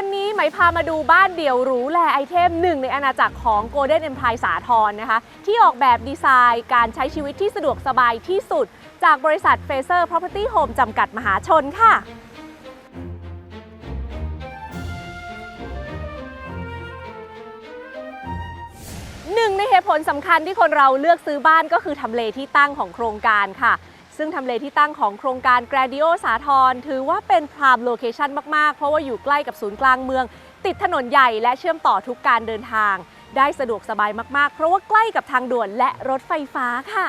วันนี้ไหมพามาดูบ้านเดี่ยวหรูแลไอเทมหนึ่งในอาณาจักรของ Golden Empire สาทรนะคะ ที่ออกแบบดีไซน์การใช้ชีวิตที่สะดวกสบายที่สุด จากบริษัท Fraser Property Home จำกัดมหาชนค่ะหนึ่งในเหตุผลสำคัญที่คนเราเลือกซื้อบ้านก็คือทำเลที่ตั้งของโครงการค่ะ ซึ่งทำเลที่ตั้งของโครงการ Gradio สาทรถือว่าเป็นพรามโลเคชันมาก ๆ เพราะว่าอยู่ใกล้กับศูนย์กลางเมือง ติดถนนใหญ่และเชื่อมต่อทุกการเดินทาง ได้สะดวกสบายมาก ๆ เพราะว่าใกล้กับทางด่วนและรถไฟฟ้าค่ะ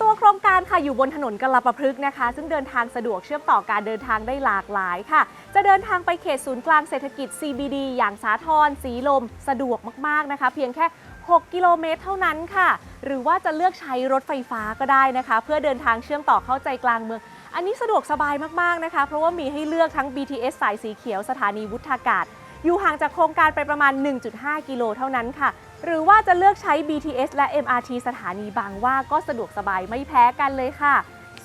ตัวโครงการค่ะอยู่บนถนนกลาประพฤกษ์นะคะ ซึ่งเดินทางสะดวกเชื่อมต่อการเดินทางได้หลากหลายค่ะ จะเดินทางไปเขตศูนย์กลางเศรษฐกิจ CBD อย่างสาทรสีลม สะดวกมากๆนะคะ เพียงแค่ 6 กิโลเมตรเท่านั้นค่ะ หรือว่าจะเลือกใช้รถไฟฟ้าก็ได้นะคะ เพื่อเดินทางเชื่อมต่อเข้าใจกลางเมือง อันนี้สะดวกสบายมากๆนะคะ เพราะว่ามีให้เลือกทั้ง BTS สายสีเขียวสถานีวุฒากาศ อยู่ห่างจากโครงการไปประมาณ 1.5 กิโลเท่านั้นค่ะ หรือว่าจะเลือกใช้ BTS และ MRT สถานีบางว่าก็สะดวกสบายไม่แพ้กันเลยค่ะ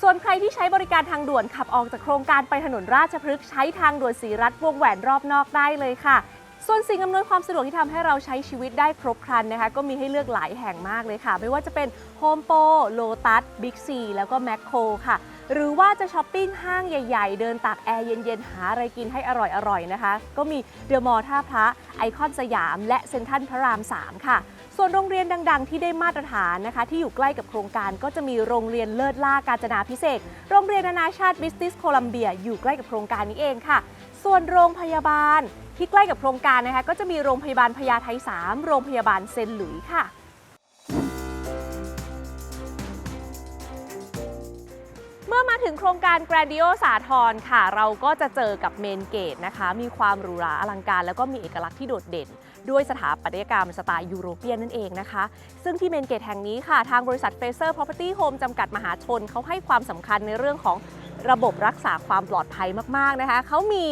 ส่วนใครที่ใช้บริการทางด่วนขับออกจากโครงการไปถนนราชพฤกษ์ใช้ทางด่วนสีรัฐวงแหวนรอบนอกได้เลยค่ะ ส่วนสิ่งอำนวยความสะดวกที่ทำให้เราใช้ชีวิตได้ครบครันนะคะ ก็มีให้เลือกหลายแห่งมากเลยค่ะ ไม่ว่าจะเป็น Home Pro Lotus Big C แล้วก็ Macco ค่ะ หรือว่าจะช้อปปิ้งห้างใหญ่ๆ เดินตากแอร์เย็นๆ หาอะไรกินให้อร่อยๆนะคะ ก็มีเดอะมอลล์ท่าพระไอคอนสยาม และเซ็นทรัลพระราม 3 ค่ะ ส่วนโรงเรียนดังๆ ที่ได้มาตรฐานนะคะ ที่อยู่ใกล้กับโครงการก็จะมีโรงเรียนเลิศล่ากาญจนาพิเศษ โรงเรียนนานาชาติบิสติสโคลัมเบียอยู่ใกล้กับโครงการนี้เองค่ะ ส่วนโรงพยาบาล ที่ใกล้กับโครงการนะคะก็จะมีโรงพยาบาลพญาไท3โรงพยาบาลเซนหลุยค่ะ เมื่อมาถึงโครงการ Gradio สาทรค่ะ เราก็จะเจอกับเมนเกตนะคะ มีความหรูหราอลังการ แล้วก็มีเอกลักษณ์ที่โดดเด่น ด้วยสถาปัตยกรรมสไตล์ยูโรเปียนนั่นเองนะคะ ซึ่งที่เมนเกตแห่งนี้ค่ะ ทางบริษัท Fraser Property Home จำกัดมหาชนเขาให้ความสำคัญในเรื่องของ ระบบรักษาความปลอดภัยมาก ๆ นะคะ เขามี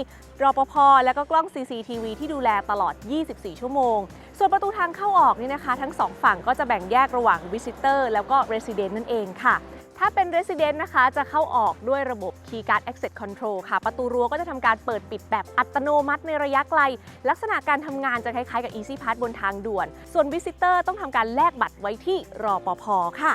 รปภ แล้วก็กล้อง CCTV ที่ดูแลตลอด 24 ชั่วโมง ส่วนประตูทางเข้าออกนี่นะคะ ทั้งสองฝั่งก็จะแบ่งแยกระหว่าง Visitor แล้วก็ Resident นั่นเองค่ะถ้าเป็น Resident นะคะ จะเข้าออกด้วยระบบ Keycard Access Control ค่ะ ประตูรั้วก็จะทำการเปิดปิดแบบอัตโนมัติในระยะไกล ลักษณะการทำงานจะคล้ายๆกับ Easy Pass บนทางด่วน ส่วน Visitor ต้องทำการแลกบัตรไว้ที่รอปภค่ะ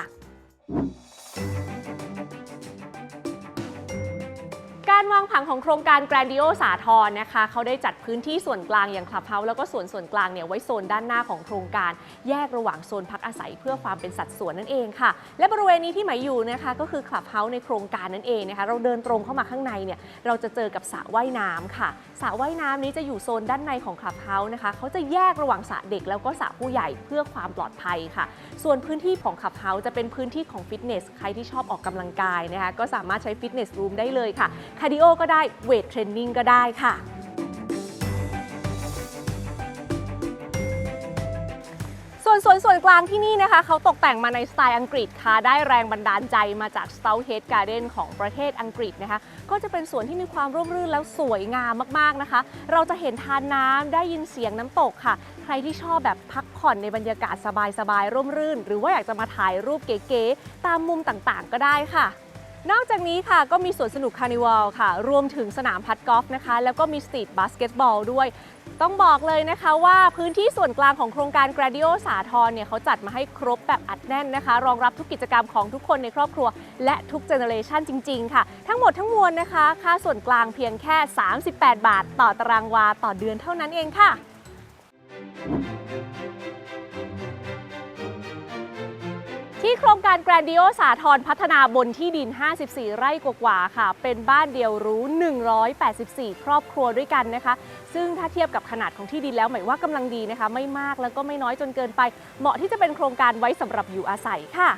การวางผังของโครงการ Grandio สาทรนะคะ เขาได้จัดพื้นที่ส่วนกลางอย่างคลับเฮาส์แล้วก็ส่วนส่วนกลางเนี่ยไว้โซนด้านหน้าของโครงการ แยกระหว่างโซนพักอาศัยเพื่อความเป็นสัดส่วนนั่นเองค่ะ และบริเวณนี้ที่หมายอยู่นะคะก็คือคลับเฮาส์ในโครงการนั่นเองนะคะเราเดินตรงเข้ามาข้างในเนี่ยเราจะเจอกับสระว่ายน้ำค่ะสระว่ายน้ำนี้จะอยู่โซนด้านในของคลับเฮาส์นะคะเขาจะแยกระหว่างสระเด็กแล้วก็สระผู้ใหญ่เพื่อความปลอดภัยค่ะ ส่วนพื้นที่ของคลับเฮาส์จะเป็นพื้นที่ของฟิตเนสใครที่ชอบออกกำลังกายนะคะก็สามารถใช้ฟิตเนสรูมได้เลยค่ะร์ดิโอก็ได้เวทเทรนนิ่งก็ได้ค่ะ ส่วนสวนส่วนกลางที่นี่นะคะ เขาตกแต่งมาในสไตล์อังกฤษค่ะ ได้แรงบันดาลใจมาจาก Stourhead Garden ของประเทศอังกฤษนะคะ ก็จะเป็นสวนที่มีความร่มรื่นแล้วสวยงามมากๆนะคะ เราจะเห็นทานน้ำได้ยินเสียงน้ำตกค่ะ ใครที่ชอบแบบพักผ่อนในบรรยากาศสบายๆร่มรื่น หรือว่าอยากจะมาถ่ายรูปเก๋ๆตามมุมต่างๆ ก็ได้ค่ะ นอกจากนี้ค่ะก็มีสวนสนุกคาร์นิวัลค่ะ รวมถึงสนามพัดกอล์ฟนะคะ แล้วก็มีสตรีทบาสเกตบอลด้วย ต้องบอกเลยนะคะว่าพื้นที่ส่วนกลางของโครงการ Gradio สาทรเนี่ยเขาจัดมาให้ครบแบบอัดแน่นนะคะ รองรับทุกกิจกรรมของทุกคนในครอบครัว และทุกเจเนอเรชันจริง ๆ ค่ะ ทั้งหมดทั้งมวลนะคะ ค่าส่วนกลางเพียงแค่ 38 บาท ต่อตารางวาต่อเดือนเท่านั้นเองค่ะ ที่โครงการ Grandio สาทรพัฒนาบนที่ดิน 54 ไร่กว่าๆค่ะ เป็นบ้านเดียวรู้ 184 ครอบครัวด้วยกันนะคะ ซึ่งถ้าเทียบกับขนาดของที่ดินแล้วหมายว่ากำลังดีนะคะ ไม่มากแล้วก็ไม่น้อยจนเกินไป เหมาะที่จะเป็นโครงการไว้สำหรับอยู่อาศัยค่ะ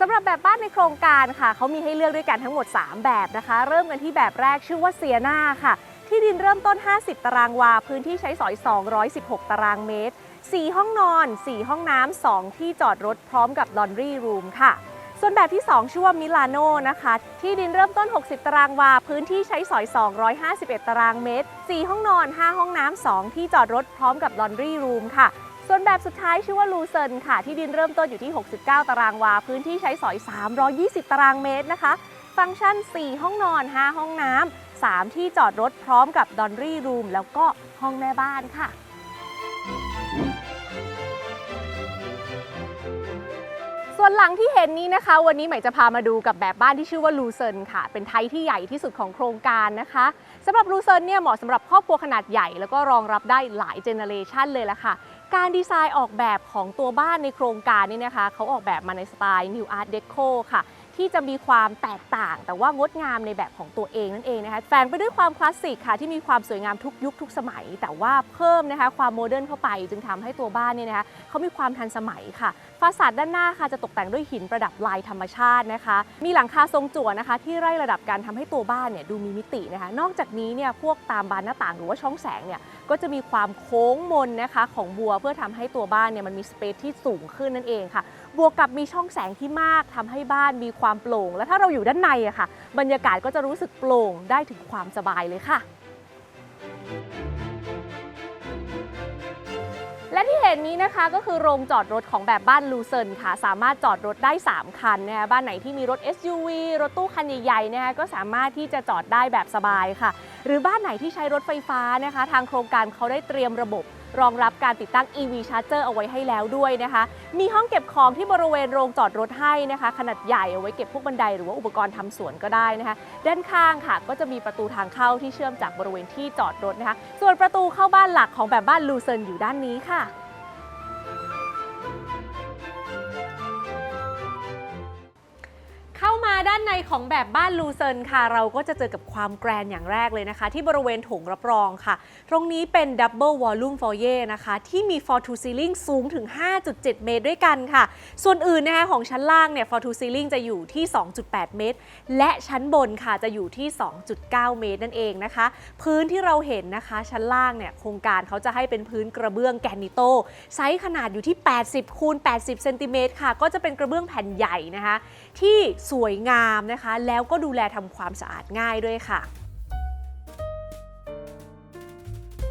สำหรับแบบบ้านในโครงการค่ะ เขามีให้เลือกด้วยกันทั้งหมด 3 แบบนะคะ เริ่มกันที่แบบแรกชื่อว่าเซียนาค่ะ ที่ดินเริ่มต้น 50 ตารางวา พื้นที่ใช้สอย 216 ตารางเมตร 4 ห้องนอน 4 ห้องน้ำ 2 ที่จอดรถพร้อมกับลอนดรีรูมค่ะ ส่วนแบบที่ 2 ชื่อว่ามิลานโนนะคะ ที่ดินเริ่มต้น 60 ตารางวา พื้นที่ใช้สอย 251 ตารางเมตร 4 ห้องนอน 5 ห้องน้ำ 2 ที่จอดรถพร้อมกับลอนดรีรูมค่ะส่วนแบบสุดท้ายชื่อว่าลูเซินค่ะ ที่ดินเริ่มต้นอยู่ที่ 69 ตารางวา พื้นที่ใช้สอย 320 ตารางเมตรนะคะ ฟังก์ชัน 4 ห้องนอน 5 ห้องน้ำ 3 ที่จอดรถพร้อมกับดอนรี่รูมแล้วก็ห้องแม่บ้านค่ะส่วนหลังที่เห็นนี้นะคะ วันนี้ใหม่จะพามาดูกับแบบบ้านที่ชื่อว่าลูเซินค่ะ เป็นไทยที่ใหญ่ที่สุดของโครงการนะคะสำหรับลูเซินเนี่ยเหมาะสำหรับครอบครัวขนาดใหญ่ แล้วก็รองรับได้หลายเจเนอเรชันเลยละค่ะ การดีไซน์ออกแบบของตัวบ้านในโครงการนี่นะคะ เขาออกแบบมาในสไตล์ New Art Deco ค่ะ ที่จะมีความแตกต่าง แต่ว่างดงามในแบบของตัวเองนั่นเองนะคะแฝงไปด้วยความคลาสสิกค่ะที่มีความสวยงามทุกยุคทุกสมัย แต่ว่าเพิ่มนะคะความโมเดิร์นเข้าไป จึงทำให้ตัวบ้านเนี่ยนะคะเขามีความทันสมัยค่ะฟาสาดด้านหน้าค่ะจะตกแต่งด้วยหินประดับลายธรรมชาตินะคะ มีหลังคาทรงจั่วนะคะ ที่ไล่ระดับการทำให้ตัวบ้านเนี่ยดูมีมิตินะคะ นอกจากนี้เนี่ยพวกตามบานหน้าต่างหรือว่าช่องแสงเนี่ย ก็จะมีความโค้งมนนะคะของบัวเพื่อทำให้ตัวบ้านเนี่ยมันมีสเปซที่สูงขึ้นนั่นเองค่ะ บวกกับมีช่องแสงที่มากทำให้บ้านมีความโปร่ง และถ้าเราอยู่ด้านในอะค่ะ บรรยากาศก็จะรู้สึกโปร่งได้ถึงความสบายเลยค่ะ และที่เห็นนี้นะคะก็คือโรงจอดรถของแบบบ้านลูเซินค่ะ สามารถจอดรถได้ 3 คันนะคะบ้านไหนที่มีรถ SUV รถตู้คันใหญ่ๆนะคะก็สามารถที่จะจอดได้แบบสบายค่ะ หรือบ้านไหนที่ใช้รถไฟฟ้านะคะ ทางโครงการเขาได้เตรียมระบบ รองรับการติดตั้ง EV Charger เอาไว้ให้แล้วด้วยนะคะ มีห้องเก็บของที่บริเวณโรงจอดรถให้นะคะ ขนาดใหญ่เอาไว้เก็บพวกบันไดหรือว่าอุปกรณ์ทำสวนก็ได้นะคะ ด้านข้างค่ะ ก็จะมีประตูทางเข้าที่เชื่อมจากบริเวณที่จอดรถนะคะ ส่วนประตูเข้าบ้านหลักของแบบบ้านลูเซินอยู่ด้านนี้ค่ะ ด้านในของแบบบ้านลูเซินค่ะ เราก็จะเจอกับความแกรนอย่างแรกเลยนะคะ ที่บริเวณโถงรับรองค่ะ ตรงนี้เป็น Double Volume Foyer นะคะ ที่มี Floor to Ceiling สูงถึง 5.7 เมตรด้วยกันค่ะ ส่วนอื่นนะคะของชั้นล่างเนี่ย Floor to Ceiling จะอยู่ที่ 2.8 เมตร และชั้นบนค่ะจะอยู่ที่ 2.9 เมตรนั่นเองนะคะ พื้นที่เราเห็นนะคะ ชั้นล่างเนี่ยโครงการเขาจะให้เป็นพื้นกระเบื้องแกรนิโตไซส์ขนาดอยู่ที่ 80คูณ80เซนติเมตรค่ะ ก็จะเป็นกระเบื้องแผ่นใหญ่นะคะ ที่สวยงามงามนะคะ แล้วก็ดูแลทำความสะอาดง่ายด้วยค่ะ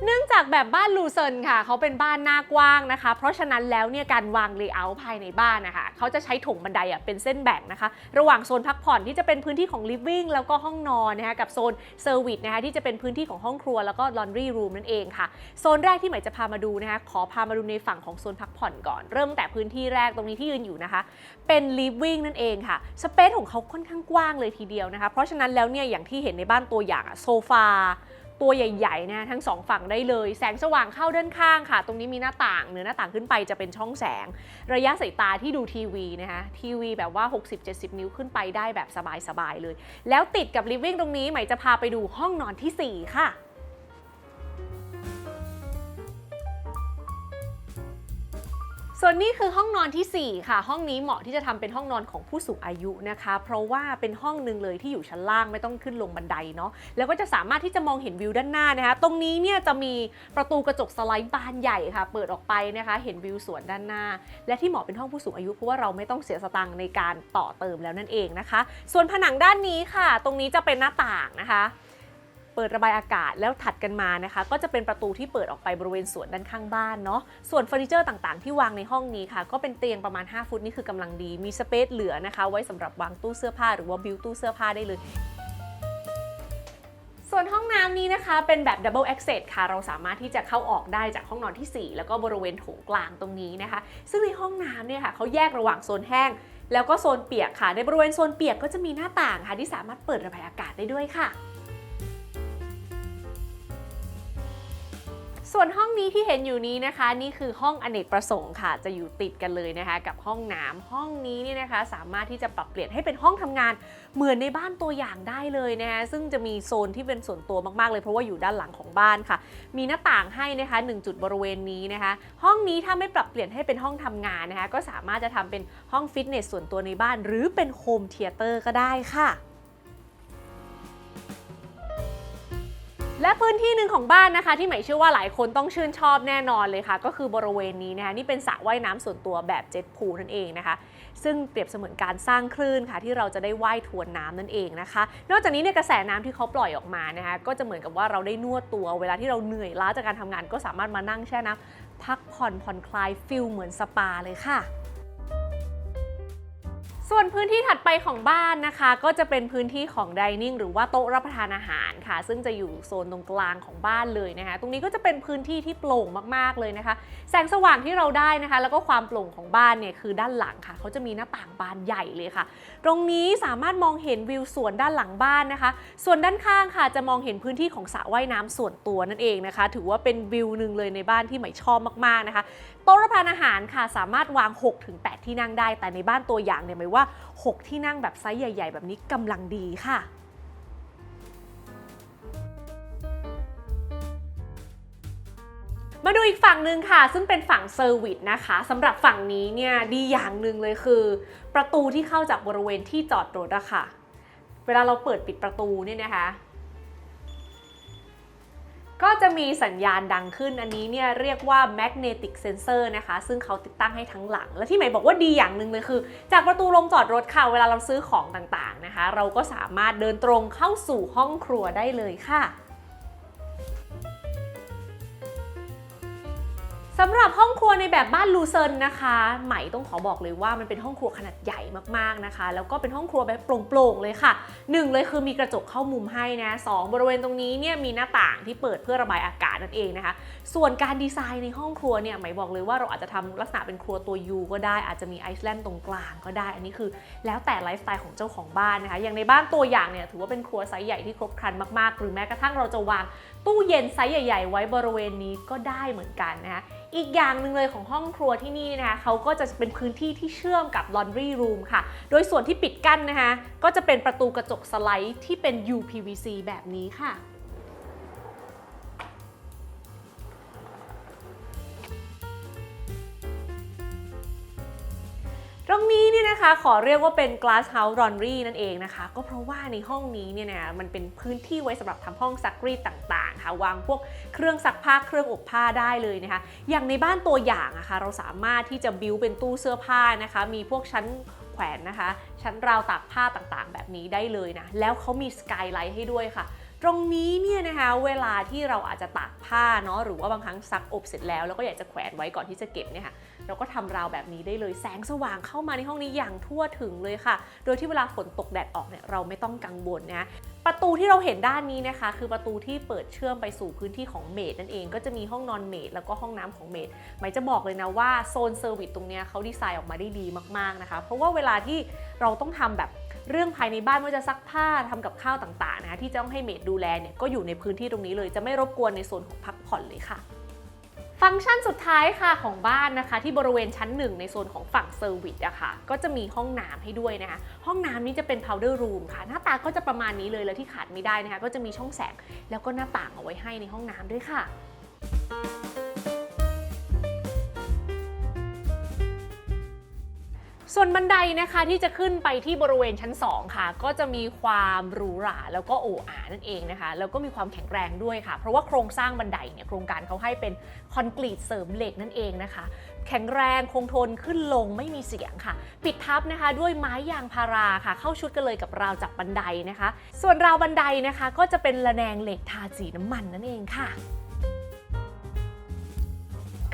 เนื่องจากแบบบ้านลูเซินค่ะ เขาเป็นบ้านหน้ากว้างนะคะ เพราะฉะนั้นแล้วเนี่ยการวางเลเยอร์ภายในบ้านนะคะเขาจะใช้ถงบันไดอะเป็นเส้นแบ่งนะคะ ระหว่างโซนพักผ่อนที่จะเป็นพื้นที่ของลิฟวิ่งแล้วก็ห้องนอนนะคะกับโซนเซอร์วิสนะคะที่จะเป็นพื้นที่ของห้องครัวแล้วก็ลอนดรีรูมนั่นเองค่ะ โซนแรกที่ใหม่จะพามาดูนะคะ ขอพามาดูในฝั่งของโซนพักผ่อนก่อน เริ่มแต่พื้นที่แรกตรงนี้ที่ยืนอยู่นะคะ เป็นลิฟวิ่งนั่นเองค่ะสเปซของเขาค่อนข้างกว้างเลยทีเดียวนะคะ เพราะฉะนั้นแล้วเนี่ยอย่างที่เห็นในบ้านตัวอย่างอะโซฟา ตัวใหญ่ๆนะทั้งสองฝั่งได้เลย แสงสว่างเข้าด้านข้างค่ะ ตรงนี้มีหน้าต่างเหนือหน้าต่างขึ้นไปจะเป็นช่องแสง ระยะสายตาที่ดูทีวีนะคะทีวีแบบว่า 60-70 นิ้วขึ้นไปได้แบบสบายๆเลย แล้วติดกับลิฟวิ่งตรงนี้ใหม่จะพาไปดูห้องนอนทีสี่4 ค่ะ ส่วนนี้คือห้องนอนทีสี่ 4 ค่ะ ห้องนี้เหมาะที่จะทำเป็นห้องนอนของผู้สูงอายุนะคะ เพราะว่าเป็นห้องหนึ่งเลยที่อยู่ชั้นล่างไม่ต้องขึ้นลงบันไดเนาะแล้วก็จะสามารถที่จะมองเห็นวิวด้านหน้านะคะ ตรงนี้เนี่ยจะมีประตูกระจกสไลด์บานใหญ่ค่ะ เปิดออกไปนะคะ เห็นวิวสวนด้านหน้า และที่เหมาะเป็นห้องผู้สูงอายุเพราะว่าเราไม่ต้องเสียสตังค์ในการต่อเติมแล้วนั่นเองนะคะ ส่วนผนังด้านนี้ค่ะ ตรงนี้จะเป็นหน้าต่างนะคะ เปิดระบายอากาศแล้วถัดกันมานะคะ ก็จะเป็นประตูที่เปิดออกไปบริเวณสวนด้านข้างบ้านเนาะส่วนเฟอร์นิเจอร์ต่างๆ ที่วางในห้องนี้ค่ะ ก็เป็นเตียงประมาณ 5 ฟุตนี่คือกำลังดีมีสเปซเหลือนะคะ ไว้สำหรับวางตู้เสื้อผ้าหรือว่าบิวตู้เสื้อผ้าได้เลยส่วนห้องน้ำนี้นะคะเป็นแบบ Double Access ค่ะ เราสามารถที่จะเข้าออกได้จากห้องนอนทีสี่ 4 แล้วก็บริเวณโถงกลางตรงนี้นะคะ ซึ่งในห้องน้ำเนี่ยค่ะเขาแยกระหว่างโซนแห้ง แล้วก็โซนเปียกค่ะ ในบริเวณโซนเปียกก็จะมีหน้าต่างค่ะที่สามารถเปิดระบายอากาศได้ด้วยค่ะ ส่วนห้องนี้ที่เห็นอยู่นี้นะคะ นี่คือห้องอเนกประสงค์ค่ะ จะอยู่ติดกันเลยนะคะ กับห้องน้ำห้องนี้นี่นะคะ สามารถที่จะปรับเปลี่ยนให้เป็นห้องทำงานเหมือนในบ้านตัวอย่างได้เลยนะคะซึ่งจะมีโซนที่เป็นส่วนตัวมากๆเลยเพราะว่าอยู่ด้านหลังของบ้านค่ะ มีหน้าต่างให้นะคะ1จุดบริเวณนี้นะคะ ห้องนี้ถ้าไม่ปรับเปลี่ยนให้เป็นห้องทำงานนะคะ ก็สามารถจะทำเป็นห้องฟิตเนสส่วนตัวในบ้าน หรือเป็นโฮมเธียเตอร์ก็ได้ค่ะ และพื้นที่หนึ่งของบ้านนะคะ ที่หมายเชื่อว่าหลายคนต้องชื่นชอบแน่นอนเลยค่ะ ก็คือบริเวณนี้นะคะนี่เป็นสระว่ายน้ำส่วนตัวแบบเจ็ตพูลนั่นเองนะคะ ซึ่งเปรียบเสมือนการสร้างคลื่นค่ะ ที่เราจะได้ว่ายทวนน้ำนั่นเองนะคะ นอกจากนี้ในกระแสน้ำที่เขาปล่อยออกมานะคะก็จะเหมือนกับว่าเราได้นวดตัว เวลาที่เราเหนื่อยล้าจากการทำงาน ก็สามารถมานั่งแช่น้ำพักผ่อนผ่อนคลายฟิลเหมือนสปาเลยค่ะ ส่วนพื้นที่ถัดไปของบ้านนะคะ ก็จะเป็นพื้นที่ของดิเนิ่งหรือว่าโต๊ะรับประทานอาหารค่ะ ซึ่งจะอยู่โซนตรงกลางของบ้านเลยนะคะ ตรงนี้ก็จะเป็นพื้นที่ที่โปร่งมากๆเลยนะคะ แสงสว่างที่เราได้นะคะ แล้วก็ความโปร่งของบ้านเนี่ยคือด้านหลังค่ะเขาจะมีหน้าต่างบานใหญ่เลยค่ะ ตรงนี้สามารถมองเห็นวิวสวนด้านหลังบ้านนะคะ ส่วนด้านข้างค่ะ จะมองเห็นพื้นที่ของสระว่ายน้ำส่วนตัวนั่นเองนะคะ ถือว่าเป็นวิวหนึ่งเลยในบ้านที่ใหม่ชอบมากๆนะคะ ต๊ะรับประทานอาหารค่ะสามารถวาง 6-8 ที่นั่งได้ แต่ในบ้านตัวอย่างเนี่ยหมายว่า 6 ที่นั่งแบบไซส์ใหญ่ ๆ แบบนี้กำลังดีค่ะมาดูอีกฝั่งหนึ่งค่ะ ซึ่งเป็นฝั่งเซอร์วิสนะคะสำหรับฝั่งนี้เนี่ยดีอย่างหนึ่งเลยคือ ประตูที่เข้าจากบริเวณที่จอดรถอะค่ะ เวลาเราเปิดปิดประตูเนี่ยนะคะ ก็จะมีสัญญาณดังขึ้นอันนี้เนี่ยเรียกว่า magnetic sensor นะคะ ซึ่งเขาติดตั้งให้ทั้งหลัง และที่หมายบอกว่าดีอย่างหนึ่งเลยคือ จากประตูลงจอดรถค่ะ เวลาเราซื้อของต่างๆนะคะ เราก็สามารถเดินตรงเข้าสู่ห้องครัวได้เลยค่ะ สำหรับห้องครัวในแบบบ้านลูเซินนะคะไหมต้องขอบอกเลยว่ามันเป็นห้องครัวขนาดใหญ่มากๆนะคะ แล้วก็เป็นห้องครัวแบบโปร่งๆเลยค่ะหนึ่งเลยคือมีกระจกเข้ามุมให้นะสองบริเวณตรงนี้เนี่ยมีหน้าต่างที่เปิดเพื่อระบายอากาศนั่นเองนะคะ ส่วนการดีไซน์ในห้องครัวเนี่ยไหมบอกเลยว่าเราอาจจะทำลักษณะเป็นครัวตัวยูก็ได้อาจจะมีไอซ์แลนด์ตรงกลางก็ได้ อันนี้คือแล้วแต่ไลฟ์สไตล์ของเจ้าของบ้านนะคะ อย่างในบ้านตัวอย่างเนี่ยถือว่าเป็นครัวไซส์ใหญ่ที่ครบครันมากๆ หรือแม้กระทั่งเราจะวาง ตู้เย็นไซส์ใหญ่ ๆ ไว้บริเวณนี้ก็ได้เหมือนกันนะคะอีกอย่างหนึ่งเลยของห้องครัวที่นี่นะคะเขาก็จะเป็นพื้นที่ที่เชื่อมกับ laundry room ค่ะ โดยส่วนที่ปิดกั้นนะคะก็จะเป็นประตูกระจกสไลด์ที่เป็น UPVC แบบนี้ค่ะ นี้เนี่ยนะคะขอเรียกว่าเป็น glass house laundry นั่นเองนะคะ ก็เพราะว่าในห้องนี้เนี่ยนะมันเป็นพื้นที่ไว้สำหรับทำห้องซักรีดต่างๆค่ะวางพวกเครื่องซักผ้าเครื่องอบผ้าได้เลยนะคะ อย่างในบ้านตัวอย่างอะคะเราสามารถที่จะบิวเป็นตู้เสื้อผ้านะคะ มีพวกชั้นแขวนนะคะ ชั้นราวตากผ้าต่างๆ แบบนี้ได้เลยนะแล้วเขามีสกายไลท์ให้ด้วยค่ะ ตรงนี้เนี่ยนะคะเวลาที่เราอาจจะตากผ้าเนาะหรือว่าบางครั้งซักอบเสร็จแล้วแล้วก็อยากจะแขวนไว้ก่อนที่จะเก็บเนี่ยค่ะเราก็ทำราวแบบนี้ได้เลยแสงสว่างเข้ามาในห้องนี้อย่างทั่วถึงเลยค่ะ โดยที่เวลาฝนตกแดดออกเนี่ยเราไม่ต้องกังวลนะประตูที่เราเห็นด้านนี้นะคะ คือประตูที่เปิดเชื่อมไปสู่พื้นที่ของเมดนั่นเองก็จะมีห้องนอนเมดแล้วก็ห้องน้ำของเมดหมายจะบอกเลยนะว่าโซนเซอร์วิสตรงเนี้ยเขาดีไซน์ออกมาได้ดีมากๆนะคะ เพราะว่าเวลาที่เราต้องทำแบบ เรื่องภายในบ้านไม่ว่าจะซักผ้าทำกับข้าวต่างๆนะคะที่จะต้องให้เมดดูแลเนี่ยก็อยู่ในพื้นที่ตรงนี้เลย จะไม่รบกวนในโซนของพักผ่อนเลยค่ะ ฟังก์ชันสุดท้ายค่ะของบ้านนะคะ ที่บริเวณชั้นหนึ่งในโซนของฝั่งเซอร์วิสอะค่ะก็จะมีห้องน้ำให้ด้วยนะคะห้องน้ำนี้จะเป็น powder room ค่ะ หน้าตาก็จะประมาณนี้เลยแล้วที่ขาดไม่ได้นะคะ ก็จะมีช่องแสงแล้วก็หน้าต่างเอาไว้ให้ในห้องน้ำด้วยค่ะ ส่วนบันไดนะคะที่จะขึ้นไปที่บริเวณชั้น 2 ค่ะ ก็จะมีความหรูหราแล้วก็โอ้อานั่นเองนะคะแล้วก็มีความแข็งแรงด้วยค่ะ เพราะว่าโครงสร้างบันไดเนี่ยโครงการเขาให้เป็นคอนกรีตเสริมเหล็กนั่นเองนะคะ แข็งแรงคงทนขึ้นลงไม่มีเสียงค่ะ ปิดทับนะคะ ด้วยไม้ยางพาราค่ะ เข้าชุดกันเลยกับราวจับบันไดนะคะ ส่วนราวบันไดนะคะ ก็จะเป็นระแนงเหล็กทาสีน้ำมันนั่นเองค่ะ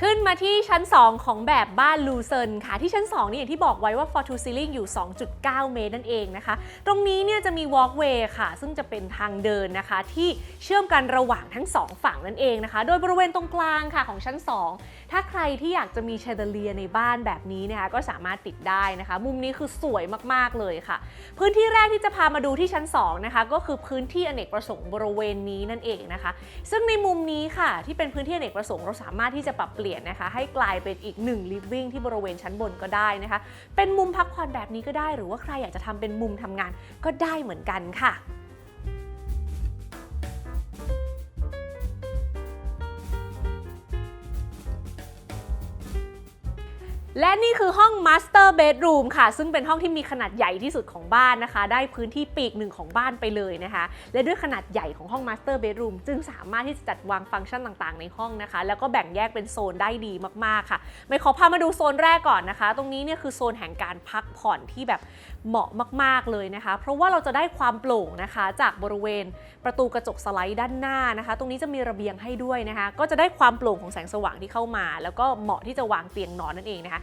ขึ้นมาที่ชั้น 2 ของแบบบ้านลูเซินค่ะ ที่ชั้น 2 นี่อย่างที่บอกไว้ว่า for to ceiling อยู่ 2.9 เมตรนั่นเองนะคะ ตรงนี้เนี่ยจะมี walkway ค่ะ ซึ่งจะเป็นทางเดินนะคะ ที่เชื่อมกันระหว่างทั้ง 2 ฝั่งนั่นเองนะคะ โดยบริเวณตรงกลางค่ะของชั้น 2 ถ้าใครที่อยากจะมีแชเดเลียในบ้านแบบนี้นะคะก็สามารถติดได้นะคะ มุมนี้คือสวยมากๆเลยค่ะ พื้นที่แรกที่จะพามาดูที่ชั้น 2 นะคะ ก็คือพื้นที่อเนกประสงค์บริเวณนี้นั่นเองนะคะ ซึ่งในมุมนี้ค่ะที่เป็นพื้นที่อเนกประสงค์เราสามารถที่จะปรับเปลี่ยนนะคะ ให้กลายเป็นอีกหนึ่งลิฟวิ่งที่บริเวณชั้นบนก็ได้นะคะ เป็นมุมพักผ่อนแบบนี้ก็ได้ หรือว่าใครอยากจะทำเป็นมุมทำงานก็ได้เหมือนกันค่ะ และนี่คือห้อง Master Bedroom ค่ะ ซึ่งเป็นห้องที่มีขนาดใหญ่ที่สุดของบ้านนะคะ ได้พื้นที่ปีกหนึ่งของบ้านไปเลยนะคะ และด้วยขนาดใหญ่ของห้อง Master Bedroom จึงสามารถที่จะจัดวางฟังก์ชันต่างๆ ในห้องนะคะ แล้วก็แบ่งแยกเป็นโซนได้ดีมากๆค่ะ ไม่ขอพามาดูโซนแรกก่อนนะคะ ตรงนี้เนี่ยคือโซนแห่งการพักผ่อนที่แบบเหมาะมาก ๆ เลยนะคะ เพราะว่าเราจะได้ความโปร่งนะคะ จากบริเวณประตูกระจกสไลด์ด้านหน้านะคะ ตรงนี้จะมีระเบียงให้ด้วยนะคะ ก็จะได้ความโปร่งของแสงสว่างที่เข้ามา แล้วก็เหมาะที่จะวางเตียงนอนนั่นเองนะคะ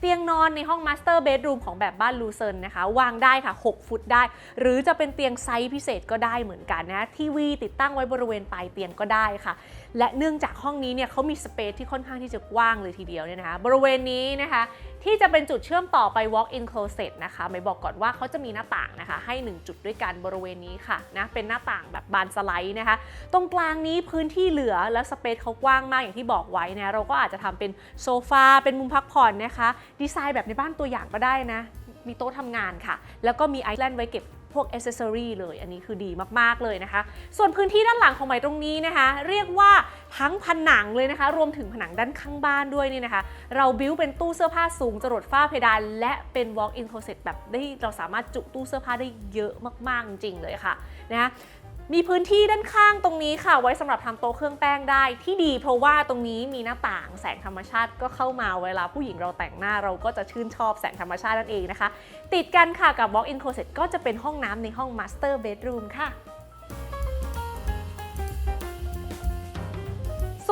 เตียงนอนในห้องมาสเตอร์เบดรูมของแบบบ้านลูเซินนะคะ วางได้ค่ะ 6 ฟุตได้ หรือจะเป็นเตียงไซส์พิเศษก็ได้เหมือนกันนะทีวีติดตั้งไว้บริเวณปลายเตียงก็ได้ค่ะ และเนื่องจากห้องนี้เนี่ยเขามีสเปซที่ค่อนข้างที่จะกว้างเลยทีเดียวเนี่ยนะคะ บริเวณนี้นะคะที่จะเป็นจุดเชื่อมต่อไป walk-in closet นะคะไม่บอกก่อนว่าเขาจะมีหน้าต่างนะคะ ให้ 1 จุดด้วยกันบริเวณนี้ค่ะนะ เป็นหน้าต่างแบบบานสไลด์นะคะ ตรงกลางนี้พื้นที่เหลือแล้วสเปซเขากว้างมากอย่างที่บอกไว้นะ เราก็อาจจะทำเป็นโซฟา เป็นมุมพักผ่อนนะคะ ดีไซน์แบบในบ้านตัวอย่างก็ได้นะ มีโต๊ะทำงานค่ะ แล้วก็มีไอแลนด์ไว้เก็บพวกอ c เซอรี่เลย อันนี้คือดีมาก ๆ เลยนะคะ ส่วนพื้นที่ด้านหลังของใหม่ตรงนี้นะคะ เรียกว่าทั้งผนังเลยนะคะ รวมถึงผนังด้านข้างบ้านด้วยนี่นะคะ เราบิวเป็นตู้เสื้อผ้าสูงจรดฝ้าเพดาน และเป็น walk-in closet แบบได้เราสามารถจุตู้เสื้อผ้าได้เยอะมาก ๆ จริง ๆ เลยค่ะนะคะ มีพื้นที่ด้านข้างตรงนี้ค่ะ ไว้สำหรับทำโต๊ะเครื่องแป้งได้ที่ดี เพราะว่าตรงนี้มีหน้าต่างแสงธรรมชาติก็เข้ามาเวลาผู้หญิงเราแต่งหน้าเราก็จะชื่นชอบแสงธรรมชาตินั่นเองนะคะ ติดกันค่ะกับ walk-in closet ก็จะเป็นห้องน้ำในห้อง master bedroom ค่ะ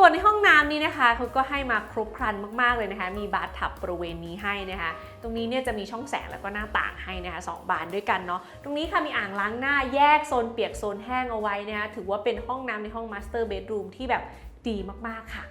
ส่วนในห้องน้ำนี้นะคะเขาก็ให้มาครบครันมากๆเลยนะคะ มีบาร์ทับบริเวณนี้ให้นะคะ ตรงนี้เนี่ยจะมีช่องแสงแล้วก็หน้าต่างให้นะคะสองบานด้วยกันเนาะ ตรงนี้ค่ะมีอ่างล้างหน้าแยกโซนเปียกโซนแห้งเอาไว้นะคะ ถือว่าเป็นห้องน้ำในห้องมาสเตอร์เบดรูมที่แบบดีมากๆค่ะ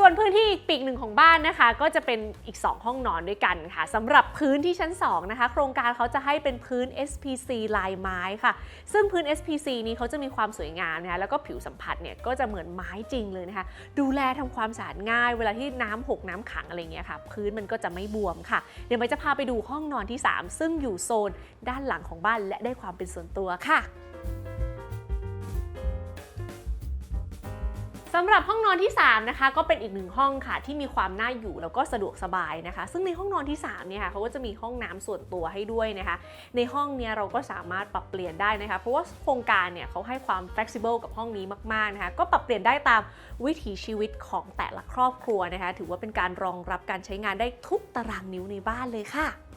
ส่วนพื้นที่อีกปีกหนึ่งของบ้านนะคะ ก็จะเป็นอีก 2 ห้องนอนด้วยกันค่ะสำหรับพื้นที่ชั้น 2 นะคะ โครงการเขาจะให้เป็นพื้น SPC ลายไม้ค่ะ ซึ่งพื้น SPC นี้เขาจะมีความสวยงามนะคะแล้วก็ผิวสัมผัสเนี่ยก็จะเหมือนไม้จริงเลยนะคะ ดูแลทำความสะอาดง่าย เวลาที่น้ำหกน้ำขังอะไรเงี้ยค่ะ พื้นมันก็จะไม่บวมค่ะ เดี๋ยวไม่จะพาไปดูห้องนอนที่ 3 ซึ่งอยู่โซนด้านหลังของบ้านและได้ความเป็นส่วนตัวค่ะำหรับห้องนอนที่ 3 นะคะ ก็เป็นอีกหนึ่งห้องค่ะ ที่มีความน่าอยู่แล้วก็สะดวกสบายนะคะ ซึ่งในห้องนอนที่3เนี่ยค่ะเขาก็จะมีห้องน้ำส่วนตัวให้ด้วยนะคะ ในห้องเนี้ยเราก็สามารถปรับเปลี่ยนได้นะคะ เพราะว่าโครงการเนี่ยเขาให้ความ flexible กับห้องนี้มากๆนะคะ ก็ปรับเปลี่ยนได้ตามวิถีชีวิตของแต่ละครอบครัวนะคะ ถือว่าเป็นการรองรับการใช้งานได้ทุกตารางนิ้วในบ้านเลยค่ะ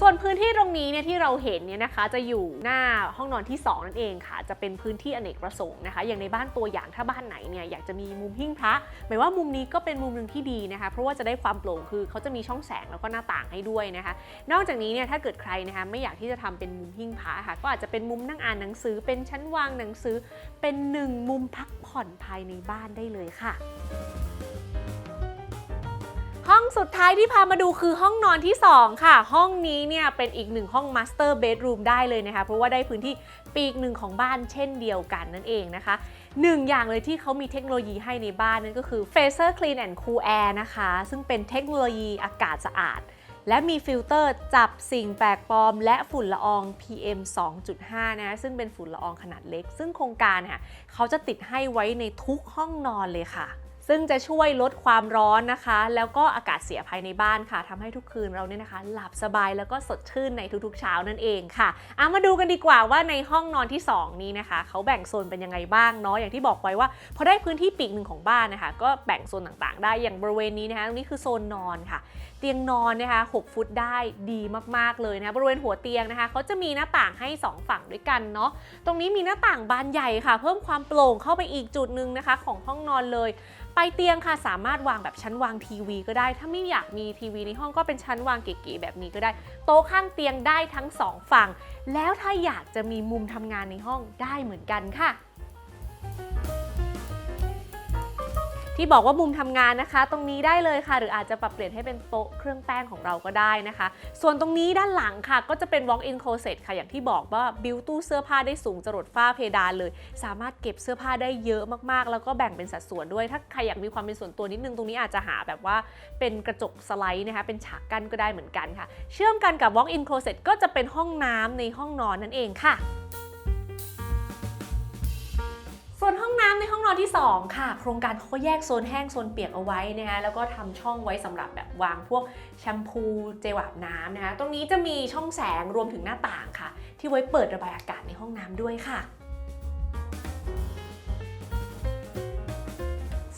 ส่วนพื้นที่ตรงนี้เนี่ยที่เราเห็นเนี่ยนะคะ จะอยู่หน้าห้องนอนที่ 2 นั่นเองค่ะ จะเป็นพื้นที่อเนกประสงค์นะคะ อย่างในบ้านตัวอย่างถ้าบ้านไหนเนี่ยอยากจะมีมุมหิ้งพระหมายว่ามุมนี้ก็เป็นมุมหนึ่งที่ดีนะคะ เพราะว่าจะได้ความโปร่งคือเขาจะมีช่องแสงแล้วก็หน้าต่างให้ด้วยนะคะ นอกจากนี้เนี่ยถ้าเกิดใครนะคะไม่อยากที่จะทำเป็นมุมหิ้งพระค่ะ ก็อาจจะเป็นมุมนั่งอ่านหนังสือ เป็นชั้นวางหนังสือ เป็นหนึ่งมุมพักผ่อนภายในบ้านได้เลยค่ะ ห้องสุดท้ายที่พามาดูคือห้องนอนที่ 2 ค่ะ ห้องนี้เนี่ยเป็นอีกหนึ่งห้อง Master Bedroom ได้เลยนะคะ เพราะว่าได้พื้นที่ปีกหนึ่งของบ้านเช่นเดียวกันนั่นเองนะคะหนึ่งอย่างเลยที่เขามีเทคโนโลยีให้ในบ้านนั่นก็คือ Phaser Clean and Cool Air นะคะ ซึ่งเป็นเทคโนโลยีอากาศสะอาด และมีฟิลเตอร์จับสิ่งแปลกปลอม และฝุ่นละออง PM 2.5 นะซึ่งเป็นฝุ่นละอองขนาดเล็ก ซึ่งโครงการเนี่ยเขาจะติดให้ไว้ในทุกห้องนอนเลยค่ะ ซึ่งจะช่วยลดความร้อนนะคะ แล้วก็อากาศเสียภายในบ้านค่ะทำให้ทุกคืนเราเนี่ยนะคะ หลับสบายแล้วก็สดชื่นในทุกๆเช้านั่นเองค่ะเอามาดูกันดีกว่าว่าในห้องนอนที่ 2 นี้นะคะ เขาแบ่งโซนเป็นยังไงบ้างเนาะอย่างที่บอกไว้ว่าพอได้พื้นที่ปีกหนึ่งของบ้านนะคะ ก็แบ่งโซนต่างๆ ได้อย่างบริเวณนี้นะคะตรงนี้คือโซนนอนค่ะ เตียงนอนนะคะ6ฟุตได้ดีมากๆเลยนะคะบริเวณหัวเตียงนะคะเขาจะมีหน้าต่างให้ 2 ฝั่งด้วยกันเนาะตรงนี้มีหน้าต่างบานใหญ่ค่ะ เพิ่มความโปร่งเข้าไปอีกจุดหนึ่งนะคะ ของห้องนอนเลย ไปเตียงค่ะสามารถวางแบบชั้นวางทีวีก็ได้ ถ้าไม่อยากมีทีวีในห้องก็เป็นชั้นวางเก๋ๆแบบนี้ก็ได้ โต๊ะข้างเตียงได้ทั้งสองฝั่ง แล้วถ้าอยากจะมีมุมทำงานในห้องได้เหมือนกันค่ะ ที่บอกว่ามุมทำงานนะคะ ตรงนี้ได้เลยค่ะ หรืออาจจะปรับเปลี่ยนให้เป็นโต๊ะเครื่องแป้งของเราก็ได้นะคะ ส่วนตรงนี้ด้านหลังค่ะ ก็จะเป็น walk-in closet ค่ะอย่างที่บอกว่าบิวตู้เสื้อผ้าได้สูงจรดฝ้าเพดานเลย สามารถเก็บเสื้อผ้าได้เยอะมากๆ แล้วก็แบ่งเป็นสัดส่วนด้วย ถ้าใครอยากมีความเป็นส่วนตัวนิดนึงตรงนี้อาจจะหาแบบว่าเป็นกระจกสไลด์นะคะเป็นฉากกั้นก็ได้เหมือนกันค่ะ เชื่อมกันกับ walk-in closet ก็จะเป็นห้องน้ำในห้องนอนนั่นเองค่ะ ส่วนห้องน้ำในห้องนอนที่ 2 ค่ะ โครงการเขาก็แยกโซนแห้งโซนเปียกเอาไว้นะคะแล้วก็ทำช่องไว้สำหรับแบบวางพวกแชมพูเจลอาบน้ำนะคะตรงนี้จะมีช่องแสงรวมถึงหน้าต่างค่ะ ที่ไว้เปิดระบายอากาศในห้องน้ำด้วยค่ะ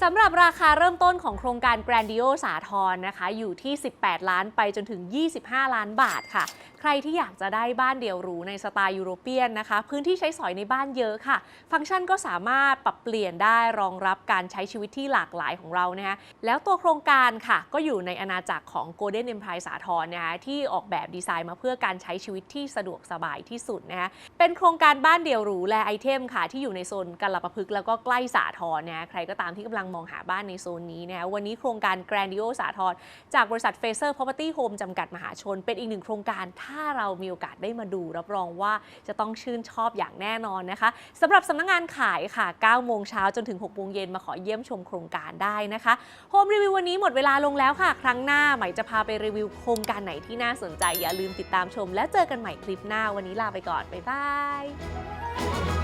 สำหรับราคาเริ่มต้นของโครงการ Grandio สาทรนะคะ อยู่ที่ 18 ล้านไปจนถึง 25 ล้านบาทค่ะใครที่อยากจะได้บ้านเดี่ยวหรูในสไตล์ยุโรเปียนนะคะ พื้นที่ใช้สอยในบ้านเยอะค่ะ ฟังก์ชันก็สามารถปรับเปลี่ยนได้รองรับการใช้ชีวิตที่หลากหลายของเรานะคะแล้วตัวโครงการค่ะ ก็อยู่ในอาณาจักรของ Golden Empire สาทรนะคะที่ออกแบบดีไซน์มาเพื่อการใช้ชีวิตที่สะดวกสบายที่สุดนะคะเป็นโครงการบ้านเดี่ยวหรูและไอเทมค่ะ ที่อยู่ในโซนกัลปะพฤกษ์แล้วก็ใกล้สาทรนะคะใครก็ตามที่กำลังมองหาบ้านในโซนนี้นะคะวันนี้โครงการ Grandio สาทรจากบริษัท Fraser Property Home จำกัดมหาชน เป็นอีกหนึ่งโครงการถ้าเรามีโอกาสได้มาดูรับรองว่าจะต้องชื่นชอบอย่างแน่นอนนะคะสำหรับสำนักงงานขายค่ะ 9 โมงเช้าจนถึง 6 โมงเย็นมาขอเยี่ยมชมโครงการได้นะคะโฮมรีวิววันนี้หมดเวลาลงแล้วค่ะ ครั้งหน้าใหม่จะพาไปรีวิวโครงการไหนที่น่าสนใจ อย่าลืมติดตามชม และเจอกันใหม่คลิปหน้าวันนี้ลาไปก่อน บ๊ายบาย